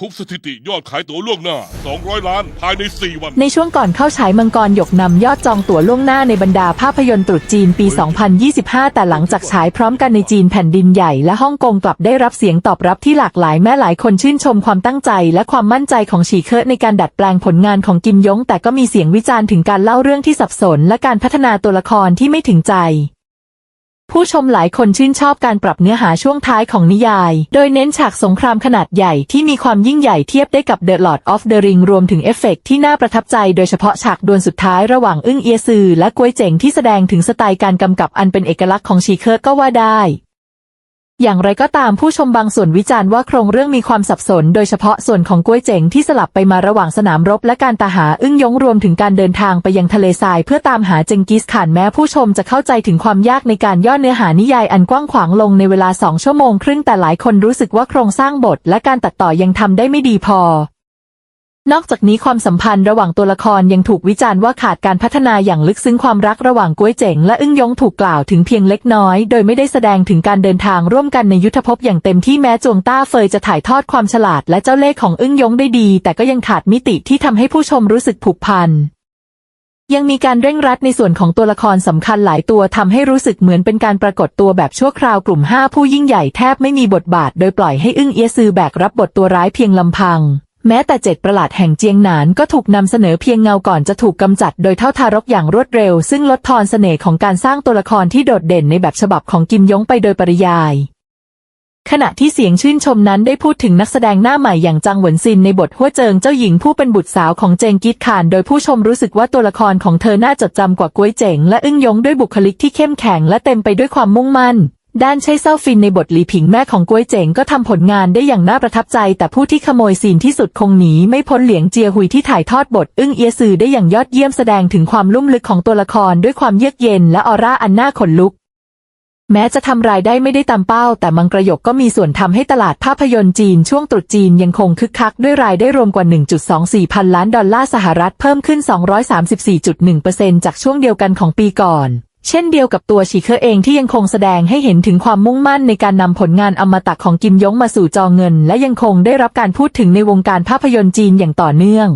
ทุบสถิติยอดขายตั๋วล่วงหน้า 200 ล้านภายใน 4 วัน ในช่วงก่อนเข้าฉายมังกรหยกนำยอดจองตั๋วล่วงหน้าในบรรดาภาพยนตร์ตรุษจีนปี 2025 แต่หลังจากฉายพร้อมกันในจีนแผ่นดินใหญ่และฮ่องกงกลับได้รับเสียงตอบรับที่หลากหลายแม้หลายคนชื่นชมความตั้งใจ และความมั่นใจของฉีเคอะในการดัดแปลงผลงานของกิมยง แต่ก็มีเสียงวิจารณ์ถึงการเล่าเรื่องที่สับสน และการพัฒนาตัวละครที่ไม่ถึงใจ ผู้ชมหลายคนชื่นชอบการปรับเนื้อหาช่วงท้ายของนิยาย โดยเน้นฉากสงครามขนาดใหญ่ที่มีความยิ่งใหญ่เทียบได้กับ The Lord of the Ring รวมถึงเอฟเฟกต์ที่น่าประทับใจโดยเฉพาะฉากดวลสุดท้ายระหว่างอึ้งเอียซือและกวยเจ๋งที่แสดงถึงสไตล์การกำกับอันเป็นเอกลักษณ์ของชีเคิร์ก็ว่าได้ อย่างไรก็ตามผู้ชมบางส่วนวิจารณ์ว่าโครงเรื่องมีความสับสน โดยเฉพาะส่วนของกล้วยเจ๋งที่สลับไปมาระหว่างสนามรบและการตาหาอึ้งยงรวมถึงการเดินทางไปยังทะเลทรายเพื่อตามหาเจงกิสข่านแม้ผู้ชมจะเข้าใจถึงความยากในการย่อเนื้อหานิยายอันกว้างขวางลงในเวลาสองชั่วโมงครึ่งแต่หลายคนรู้สึกว่าโครงสร้างบทและการตัดต่อยังทำได้ไม่ดีพอ นอกจากนี้ความสัมพันธ์ระหว่างตัวละครยังถูกวิจารณ์ว่าขาดการพัฒนาอย่างลึกซึ้งความรักระหว่างก้วยเจ๋งและอึ้งยงถูกกล่าวถึงเพียงเล็กน้อย โดยไม่ได้แสดงถึงการเดินทางร่วมกันในยุทธภพอย่างเต็มที่แม้จวงต้าเฟยจะถ่ายทอดความฉลาดและเจ้าเล่ห์ของอึ้งยงได้ดี แต่ก็ยังขาดมิติที่ทำให้ผู้ชมรู้สึกผูกพันยังมีการเร่งรัดในส่วนของตัวละครสำคัญหลายตัวทำให้รู้สึกเหมือนเป็นการปรากฏตัวแบบชั่วคราวกลุ่ม 5 ผู้ยิ่งใหญ่แทบไม่มีบทบาท โดยปล่อยให้อึ้งเอียซือแบกรับบทตัวร้ายเพียงลำพัง แม้แต่เจ็ดประหลาดแห่งเจียงหนานก็ถูกนำเสนอเพียงเงาก่อนจะถูกกำจัดโดยเท่าทารกอย่างรวดเร็ว ซึ่งลดทอนเสน่ห์ของการสร้างตัวละครที่โดดเด่นในแบบฉบับของกิมยงไปโดยปริยาย ขณะที่เสียงชื่นชมนั้นได้พูดถึงนักแสดงหน้าใหม่อย่างจังหวนซินในบทหัวเจิงเจ้าหญิงผู้เป็นบุตรสาวของเจงกิดขาน โดยผู้ชมรู้สึกว่าตัวละครของเธอน่าจดจำกว่าก้วยเจ๋งและอึ้งยงด้วยบุคลิกที่เข้มแข็งและเต็มไปด้วยความมุ่งมั่น ด้านใช้เซาฟินในบทหลีผิงแม่ของก้วยเจ๋งก็ทำผลงานได้อย่างน่าประทับใจ แต่ผู้ที่ขโมยซีนที่สุดคงหนีไม่พ้นเหลียงเจียหุยที่ถ่ายทอดบท อึ้งเอียซือได้อย่างยอดเยี่ยมแสดงถึงความลุ่มลึกของตัวละครด้วยความเยือกเย็นและออร่าอันน่าขนลุก แม้จะทำรายได้ไม่ได้ตามเป้า แต่มังกรยกก็มีส่วนทำให้ตลาดภาพยนตร์จีนช่วงตรุษจีนยังคงคึกคักด้วยรายได้รวมกว่า 1.24 พันล้านดอลลาร์สหรัฐเพิ่มขึ้น 234.1%จากช่วงเดียวกันของปีก่อน เช่นเดียวกับตัวฉีเคอเองที่ยังคงแสดงให้เห็นถึงความมุ่งมั่นในการนำผลงานอมตะของกิมยงมาสู่จอเงิน และยังคงได้รับการพูดถึงในวงการภาพยนตร์จีนอย่างต่อเนื่อง